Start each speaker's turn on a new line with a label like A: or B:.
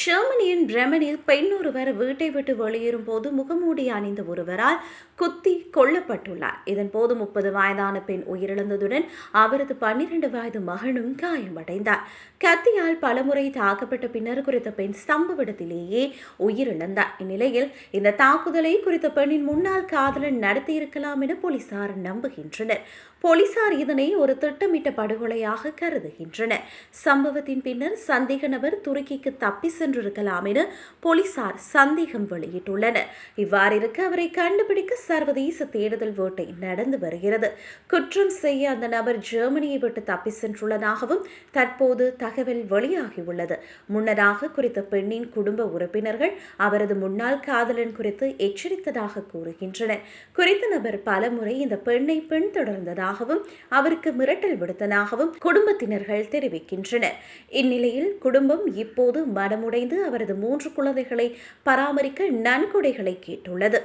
A: ஜெர்மனியின் பிரமனில் பெண் ஒருவர் வீட்டை விட்டு வெளியேறும் போது முகமூடி அணிந்த ஒருவரால் குத்தி கொல்லப்பட்டுள்ளார். இதன் போது முப்பது வயதான பெண் உயிரிழந்ததுடன் அவரது பன்னிரண்டு வயது மகனும் காயமடைந்தார். கத்தியால் பலமுறை தாக்கப்பட்ட பின்னர் குறித்த பெண் சம்பவ இடத்திலேயே உயிரிழந்தார். இந்நிலையில் இந்த தாக்குதலை குறித்த பெண்ணின் முன்னாள் காதலன் நடத்தியிருக்கலாம் என போலீசார் நம்புகின்றனர். போலீசார் இதனை ஒரு திட்டமிட்ட படுகொலையாக கருதுகின்றனர். சம்பவத்தின் பின்னர் சந்தேக நபர் துருக்கிக்கு தப்பி சென்றிருக்கலாம் என போலீசார் சந்தேகம் வெளியிட்டுள்ளனர். இவ்வாறு இருக்க அவரை கண்டுபிடிக்க சர்வதேச தேடுதல் வேட்டை நடந்து வருகிறது. குற்றம் செய்ய அந்த நபர் ஜெர்மனியை விட்டு தப்பி சென்றுள்ளதாகவும் தற்போது தகவல் வெளியாகியுள்ளது. முன்னதாக குறித்த பெண்ணின் குடும்ப உறுப்பினர்கள் அவரது முன்னாள் காதலன் குறித்து எச்சரித்ததாக கூறுகின்றனர். குறித்த நபர் பலமுறை இந்த பெண்ணை பின்தொடர்ந்ததாகவும் அவருக்கு மிரட்டல் விடுத்ததாகவும் குடும்பத்தினர்கள் தெரிவிக்கின்றனர். இந்நிலையில் குடும்பம் இப்போது மனமுடன் மனமுடைந்து அவரது மூன்று குழந்தைகளை பராமரிக்க நன்கொடைகளை கேட்டுள்ளது.